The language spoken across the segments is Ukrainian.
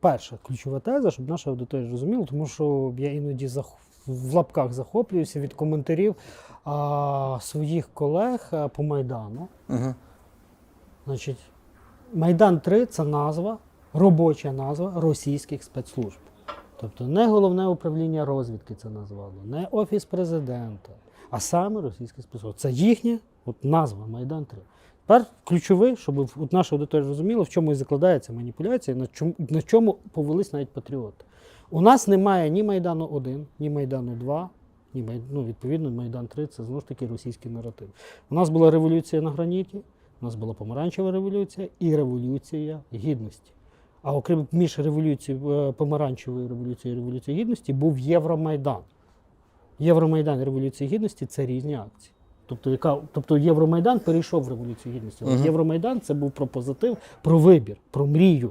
перша ключова теза, щоб наша аудиторія розуміла, тому що я іноді зах... в лапках захоплююся від коментарів а, своїх колег а, по Майдану. Угу. Значить, Майдан 3 це назва, робоча назва російських спецслужб. Тобто не головне управління розвідки це назвало, не офіс президента, а саме російські спецслужби. Це їхня от, назва Майдан 3. Тепер ключовий, щоб наша аудиторія розуміла, в чому і закладається маніпуляція, на чому, на чому повелись навіть патріоти. У нас немає ні Майдану 1, ні Майдану 2, ні ну, відповідно, Майдан 3 це знову ж таки російський наратив. У нас була революція на граніті, у нас була помаранчева революція і революція гідності. А окрім між революцією е, помаранчевою революцією і революцією гідності був Євромайдан. Євромайдан і Революція Гідності це різні акції. Тобто, яка, тобто Євромайдан перейшов в Революцію Гідності. Але Мгм. Євромайдан це був про позитив, про вибір, про мрію.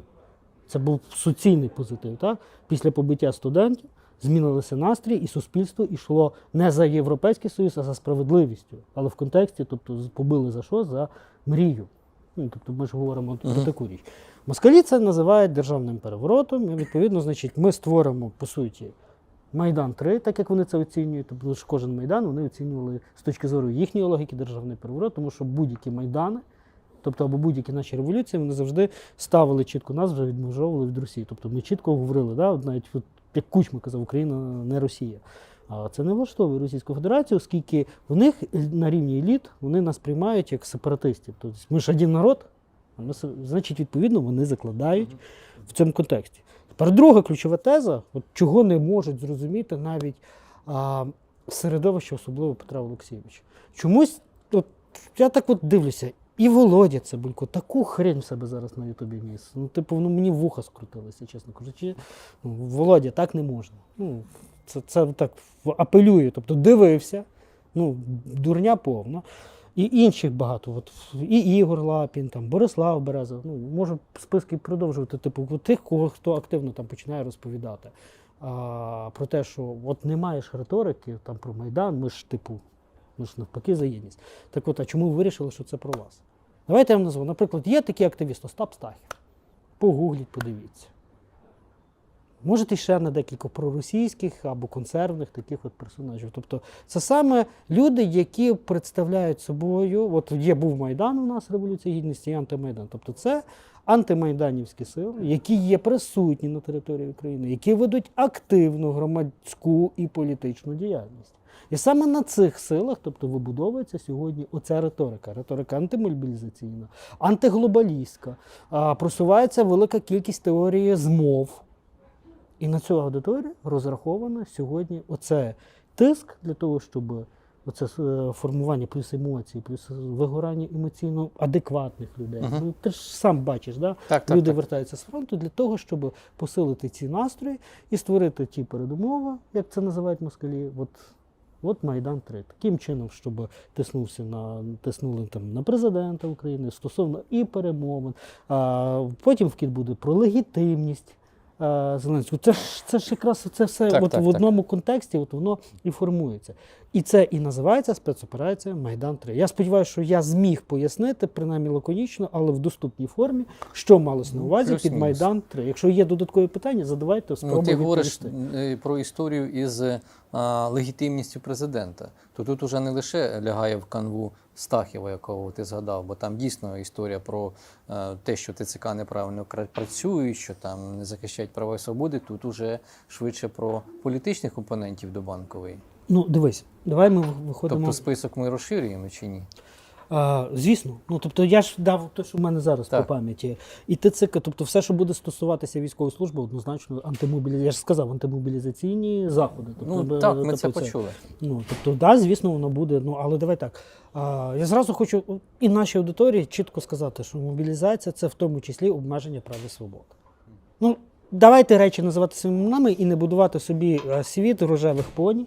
Це був суцільний позитив. Так? Після побиття студентів змінилися настрій, і суспільство йшло не за Європейський Союз, а за справедливістю. Але в контексті, тобто, побили за що? За мрію. Ну, тобто ми ж говоримо про таку річ. Москалі це називають державним переворотом. І відповідно, значить, ми створимо по суті Майдан 3, так як вони це оцінюють. Тобто ж кожен майдан вони оцінювали з точки зору їхньої логіки державний переворот, тому що будь-які майдани, тобто або будь-які наші революції, вони завжди ставили чітко нас, вже відмежовували від Росії. Тобто ми чітко говорили, да, от навіть от, як Кучма казав, Україна не Росія. А це не влаштовує Російську Федерацію, оскільки в них на рівні еліт вони нас приймають як сепаратистів. Тобто ми ж один народ, а ми, значить, відповідно, вони закладають в цьому контексті. Тепер друга ключова теза, от чого не можуть зрозуміти навіть а, середовище, особливо Петра Олексійовича. Чомусь, от, я так от дивлюся, і Володя Цибулько таку хрень в себе зараз на Ютубі ніс. Ну, типу, ну, мені вуха скрутилися, чесно кажучи. Ну, Володя, так не можна. Ну, це, це так апелює. Тобто дивився, ну, дурня повна. І інших багато. От, і Ігор Лапін, там, Борислав Береза. Ну, можу списки продовжувати, типу, тих, кого хто активно там починає розповідати. А, про те, що от немає ж риторики там, про Майдан, ми ж, типу, ми ж навпаки за єдність. Так от, а чому ви вирішили, що це про вас? Давайте я вам назву. Наприклад, є такий активіст Остап Стахів. Погугліть, подивіться. Можете ще на декілька проросійських або консервних таких от персонажів. Тобто це саме люди, які представляють собою, от є був Майдан у нас Революція Гідності і антимайдан. Тобто це антимайданівські сили, які є присутні на території України, які ведуть активну громадську і політичну діяльність. І саме на цих силах, тобто, вибудовується сьогодні оця риторика, риторика антимобілізаційна, антиглобалістська, просувається велика кількість теорії змов. І на цю аудиторію розраховано сьогодні оце тиск для того, щоб оце е, формування плюс емоцій, плюс вигорання емоційно адекватних людей. Мгм. Ну ти ж сам бачиш, да? Так, так, люди так. вертаються з фронту для того, щоб посилити ці настрої і створити ті передумови, як це називають москалі. От, от Майдан 3. Таким чином, щоб тиснувся на тиснули там на президента України стосовно і перемовин. А, потім вкид буде про легітимність. Е, Зеленського. Це ж це ж якраз це все Так, от так, в так. одному контексті, от воно і формується. І це і називається спецоперація Майдан 3. Я сподіваюся, що я зміг пояснити, принаймні лаконічно, але в доступній формі, що малось на Ну, увазі під плюс-мінус. Майдан 3. Якщо є додаткові питання, задавайте, Ну, спробуйте ти говориш е, про історію із а, легітимністю президента. То тут уже не лише лягає в канву Стахіва, якого ти згадав, бо там дійсно історія про е, те, що ТЦК неправильно працює, що там не захищають права і свободи. Тут уже швидше про політичних опонентів до банкової. Ну, дивись, давай ми виходимо. Тобто список ми розширюємо чи ні? А, звісно, ну тобто я ж дав те, що в мене зараз Так. по пам'яті. І ТЦК, тобто все, що буде стосуватися військової служби, однозначно антимобілі... Я ж сказав, антимобілізаційні заходи. Тобто, Ну так, ми тобто це почули. Ну, тобто, да, звісно, воно буде. Ну, але давай так. А, я зразу хочу і нашій аудиторії чітко сказати, що мобілізація це в тому числі обмеження прав і свобод. Ну, давайте речі називати своїми іменами і не будувати собі е, світ рожевих поні.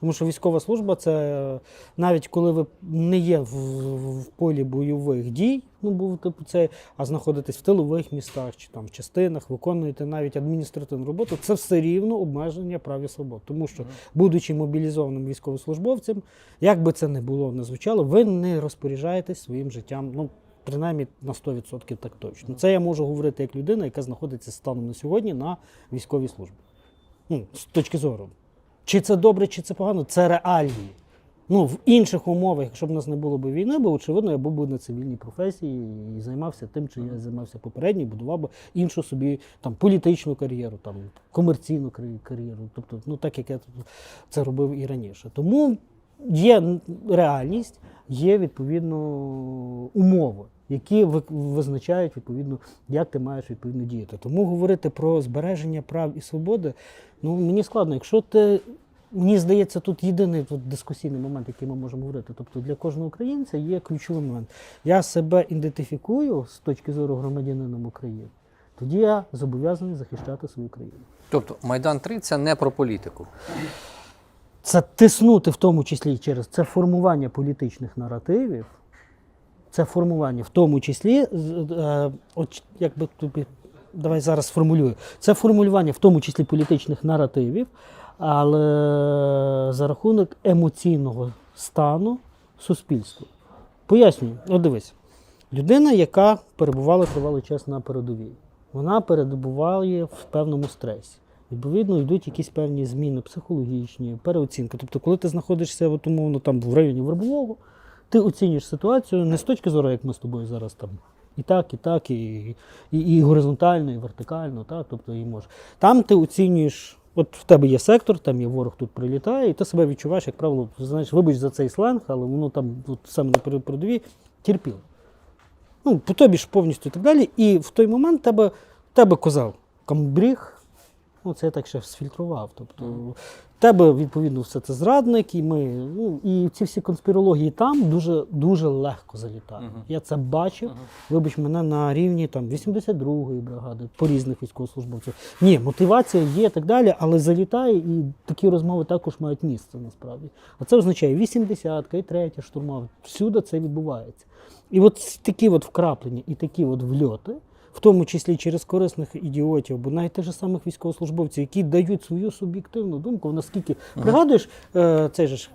Тому що військова служба це навіть коли ви не є в, в полі бойових дій, ну був типу це, а знаходитесь в тилових містах чи там в частинах, виконуєте навіть адміністративну роботу, це все рівно обмеження прав і свобод. Тому що, будучи мобілізованим військовослужбовцем, як би це не було не звучало, ви не розпоряджаєтесь своїм життям. Ну, принаймні на 100% так точно. Це я можу говорити як людина, яка знаходиться станом на сьогодні на військовій службі. Ну, з точки зору. Чи це добре, чи це погано, це реальні. Ну, в інших умовах, якщо б у нас не було б війни, бо очевидно, я був би на цивільній професії і займався тим, чим я займався попередній, будував би іншу собі там політичну кар'єру, там комерційну кар'єру. Тобто, ну так як я це робив і раніше. Тому є реальність, є відповідно умови, які визначають відповідно, як ти маєш відповідно діяти. Тому говорити про збереження прав і свободи, ну мені складно. Якщо ти Мені здається, тут єдиний тут дискусійний момент, який ми можемо говорити. Тобто для кожного українця є ключовий момент. Я себе ідентифікую з точки зору громадянином України. Тоді я зобов'язаний захищати свою країну. Тобто Майдан 3 це не про політику. Це тиснути в тому числі через це формування політичних наративів, це формування, в тому числі, е, от як би тобі, давай зараз сформулюю, це формулювання в тому числі політичних наративів, але за рахунок емоційного стану суспільства. Пояснюю, от дивись, людина, яка перебувала тривалий час на передовій, вона перебуває в певному стресі. Відповідно, йдуть якісь певні зміни психологічні, переоцінка. Тобто, коли ти знаходишся от, умовно, там, в районі Вербового, ти оцінюєш ситуацію не з точки зору, як ми з тобою зараз там. І так, і так, і, і, і горизонтально, і вертикально, так, тобто і може. Там ти оцінюєш, от в тебе є сектор, там є ворог, тут прилітає, і ти себе відчуваєш, як правило, знаєш, вибач за цей сленг, але воно там от, саме на перед- передовій терпіло. Ну, по тобі ж повністю і так далі. І в той момент тебе, тебе козав камбріг, ну це я так ще сфільтрував. Тобто, тебе, відповідно, все це зрадник, і ми. Ну, і ці всі конспірології там дуже, дуже легко залітають. Мгм. Я це бачив, вибач мене на рівні там 82-ї бригади, по різних військовослужбовців. Ні, мотивація є і так далі, але залітає, і такі розмови також мають місце насправді. А це означає 80-ка і третя штурмова. Всюди це відбувається. І от такі от вкраплення і такі от вльоти, в тому числі через корисних ідіотів, бо навіть же самих військовослужбовців, які дають свою суб'єктивну думку, наскільки пригадуєш, е, цей же ж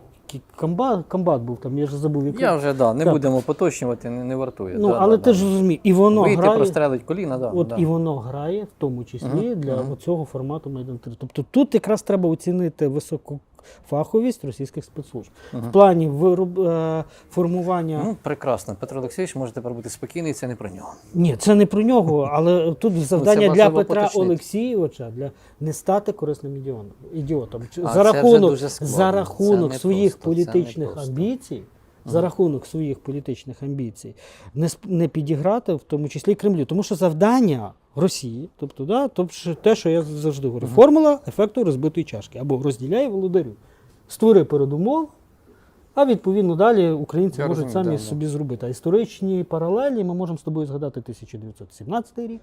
комбат, комбат був там, я ж забув, який. Я вже да, не Так. будемо поточнювати, не, не вартує. ну, да, але да, ти да. ж розумієш, і воно Вийти, грає. прострелить коліна, да, От да. і воно грає в тому числі Мгм, для мгм. цього формату Майдан 3. Тобто тут якраз треба оцінити високу фаховість російських спецслужб. В плані вироб, е, формування. Ну, прекрасно. Петро Олексійович може тепер бути спокійний, це не про нього. Ні, це не про нього, але тут завдання для Петра поточнити. Олексійовича для не стати корисним ідіотом. А за рахунок, за рахунок своїх просто, політичних амбіцій. За рахунок своїх політичних амбіцій не, не підіграти, в тому числі Кремлю. Тому що завдання Росії, тобто, да, тобто те, що я завжди говорю, формула ефекту розбитої чашки або розділяй володарю. Створи передумов, а відповідно далі українці Я можуть розумію, самі да, да. собі зробити. А історичні паралелі ми можемо з тобою згадати 1917 рік.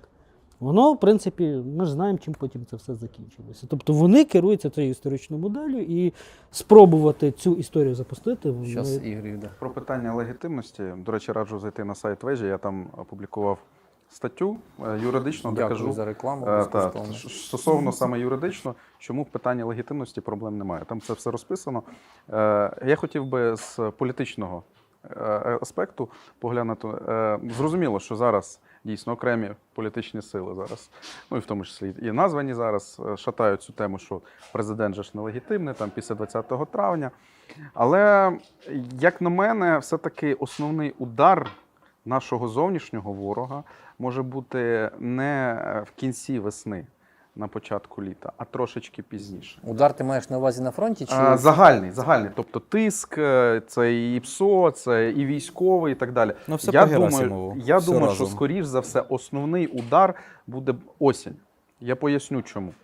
Воно, в принципі, ми ж знаємо, чим потім це все закінчилося. Тобто вони керуються цією історичною моделлю і спробувати цю історію запустити. вони- Зараз Ігор йде. Про питання легітимності. До речі, раджу зайти на сайт вежі. Я там опублікував статтю е, юридично, де кажу за рекламу. е, та, стосовно саме юридично, чому в питанні легітимності проблем немає. Там це все розписано. Е, Я хотів би з політичного аспекту поглянути. Е, Зрозуміло, що зараз дійсно окремі політичні сили зараз, ну і в тому числі і названі зараз, е, шатають цю тему, що президент же ж нелегітимний, там після 20 травня. Але, як на мене, все-таки основний удар нашого зовнішнього ворога може бути не в кінці весни, на початку літа, а трошечки пізніше. Удар ти маєш на увазі на фронті? Чи... А, загальний, загальний. Тобто тиск, е, це і ПСО, це і військовий, і так далі. Ну, все я думаю, я Все думаю, що скоріш за все основний удар буде осінь. Я поясню чому.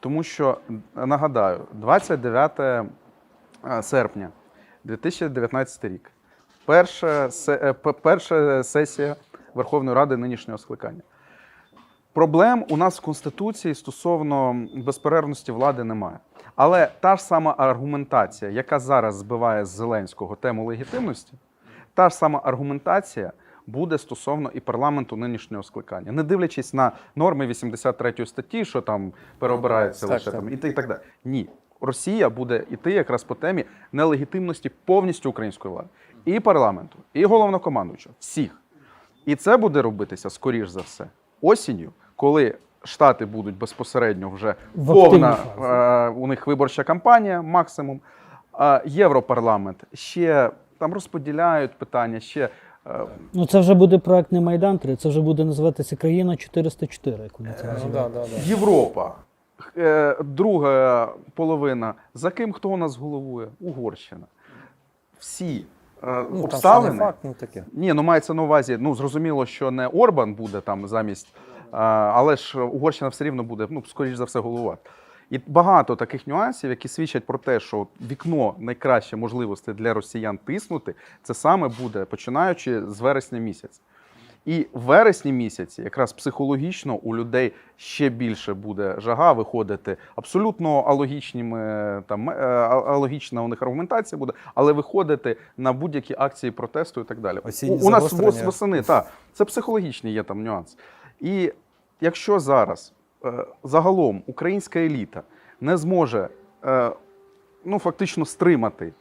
Тому що нагадаю, 29 е, серпня 2019 рік. Перша, се- е, перша сесія Верховної Ради нинішнього скликання. Проблем у нас в Конституції стосовно безперервності влади немає. Але та ж сама аргументація, яка зараз збиває з Зеленського тему легітимності, та ж сама аргументація буде стосовно і парламенту нинішнього скликання, не дивлячись на норми 83 статті, що там переобирається лише так. там і, так далі. Ні. Росія буде йти якраз по темі нелегітимності повністю української влади. І парламенту, і головнокомандуючого. Всіх. І це буде робитися, скоріш за все, осінню, коли Штати будуть безпосередньо вже В повна е, у них виборча кампанія, максимум. А Європарламент ще там розподіляють питання, ще е, Ну це вже буде проект не Майдан 3, це вже буде називатися країна 404, як вони це Ну, називають. да, да, да. Європа. Е, Друга половина. За ким хто у нас головує? Угорщина. Всі е, Ну, там не обставини. факт, ну таке. Ні, ну мається на увазі. Ну зрозуміло, що не Орбан буде там замість, але ж Угорщина все рівно буде, ну скоріш за все, головувати. І багато таких нюансів, які свідчать про те, що вікно найкраще можливості для росіян тиснути, це саме буде починаючи з вересня місяця. І в вересні місяці, якраз психологічно, у людей ще більше буде жага виходити. Абсолютно алогічними там е, алогічна у них аргументація буде, але виходити на будь-які акції протесту і так далі. Осінні у, у нас восени, так, це психологічний є там нюанс. І якщо зараз е, загалом українська еліта не зможе е, ну, фактично стримати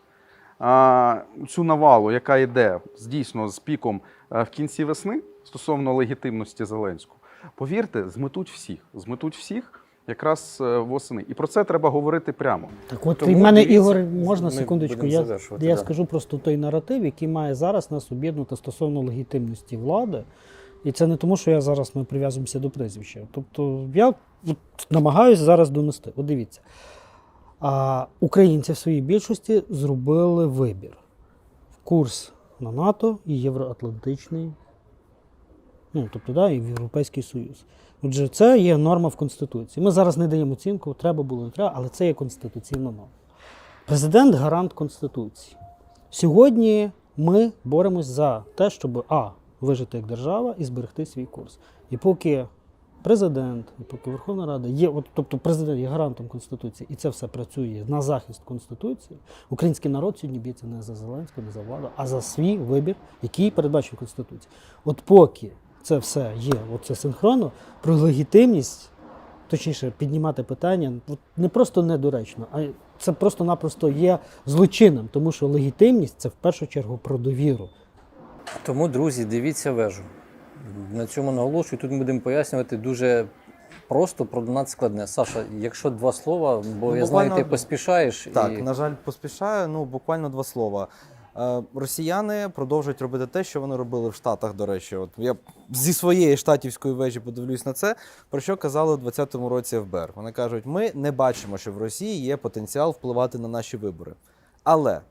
цю навалу, яка йде дійсно з піком е, в кінці весни стосовно легітимності Зеленського, повірте, зметуть всіх. Зметуть всіх якраз восени. І про це треба говорити прямо. Так от Тому і в мене дивіться, Ігор, можна секундочку. Я, я да. скажу просто той наратив, який має зараз нас об'єднати стосовно легітимності влади. І це не тому, що я зараз ми прив'язуємося до прізвища. Тобто я намагаюся зараз донести. От дивіться. А, українці в своїй більшості зробили вибір. в Курс на НАТО і Євроатлантичний, ну, тобто, да, і в Європейський Союз. Отже, це є норма в Конституції. Ми зараз не даємо оцінку, треба було, не треба, але це є конституційна норма. Президент гарант Конституції. Сьогодні ми боремось за те, щоб А. Вижити як держава і зберегти свій курс. І поки президент, і поки Верховна Рада є, от, тобто президент є гарантом Конституції, і це все працює на захист Конституції, український народ сьогодні б'ється не за Зеленського, не за владу, а за свій вибір, який передбачив Конституції. От поки це все є, оце синхронно, про легітимність точніше, піднімати питання не просто недоречно, а це просто-напросто є злочином, тому що легітимність це в першу чергу про довіру. Тому, друзі, дивіться вежу. На цьому наголошую. Тут ми будемо пояснювати дуже просто, про надскладне. Саша, якщо два слова, бо Ну, я знаю, ти поспішаєш. Так, і... на жаль, поспішаю. Ну, буквально два слова. Е, Росіяни продовжують робити те, що вони робили в Штатах, до речі. От я зі своєї штатівської вежі подивлюсь на це. Про що казали у 2020 році ФБР? Вони кажуть, ми не бачимо, що в Росії є потенціал впливати на наші вибори. Але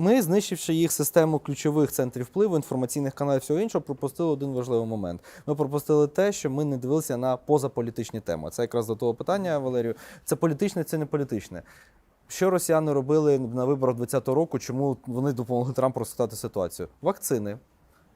ми, знищивши їх систему ключових центрів впливу, інформаційних каналів всього іншого, пропустили один важливий момент. Ми пропустили те, що ми не дивилися на позаполітичні теми. Це якраз до того питання, Валерію. Це політичне, це не політичне. Що росіяни робили на виборах 2020 року? Чому вони допомогли Трампу розхитати ситуацію? Вакцини,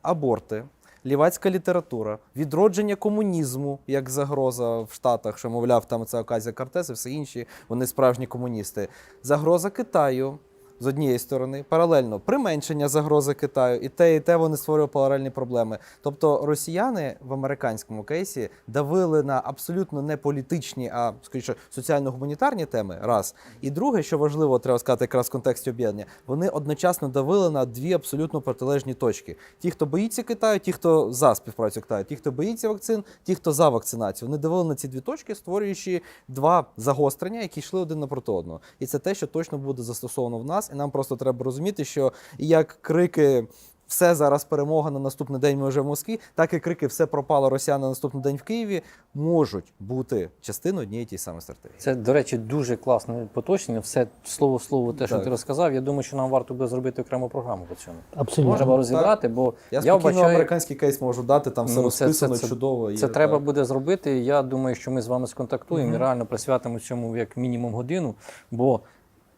аборти, лівацька література, відродження комунізму як загроза в Штатах, що мовляв, там це Оказія Кортес і все інші, вони справжні комуністи. Загроза Китаю. З однієї сторони, паралельно применшення загрози Китаю, і те, і те вони створювали паралельні проблеми. Тобто росіяни в американському кейсі давили на абсолютно не політичні, а скоріше соціально-гуманітарні теми. Раз і друге, що важливо, треба сказати, якраз в контексті об'єднання, вони одночасно давили на дві абсолютно протилежні точки: ті, хто боїться Китаю, ті, хто за співпрацю Китаю, ті, хто боїться вакцин, ті, хто за вакцинацію. Вони давили на ці дві точки, створюючи два загострення, які йшли один напроти одного. І це те, що точно буде застосовано в нас, і нам просто треба розуміти, що як крики. Все зараз перемога на наступний день ми вже в Москві, так і крики все пропало Росіян на наступний день в Києві можуть бути частиною однієї тієї самої стратегії. Це, до речі, дуже класне поточнення. Все слово слово, те, що ти розказав. Я думаю, що нам варто буде зробити окрему програму по цьому. Абсолютно. Треба розібрати, бо Я я, вбачаю, американський кейс можу дати, там все Ну, це- розписано це- це- чудово. і Це треба так. буде зробити. Я думаю, що ми з вами сконтактуємо і реально присвятимо цьому як мінімум годину. Бо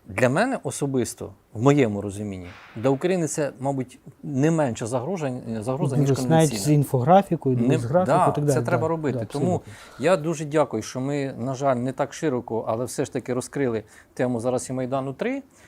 для мене особисто, в моєму розумінні, для України це, мабуть, не менша загроза, загроза ніж Навіть з інфографікою, Не, з графікою да, і так далі. це треба Да, робити. да, Тому я дуже дякую, що ми, на жаль, не так широко, але все ж таки розкрили тему зараз і Майдану 3.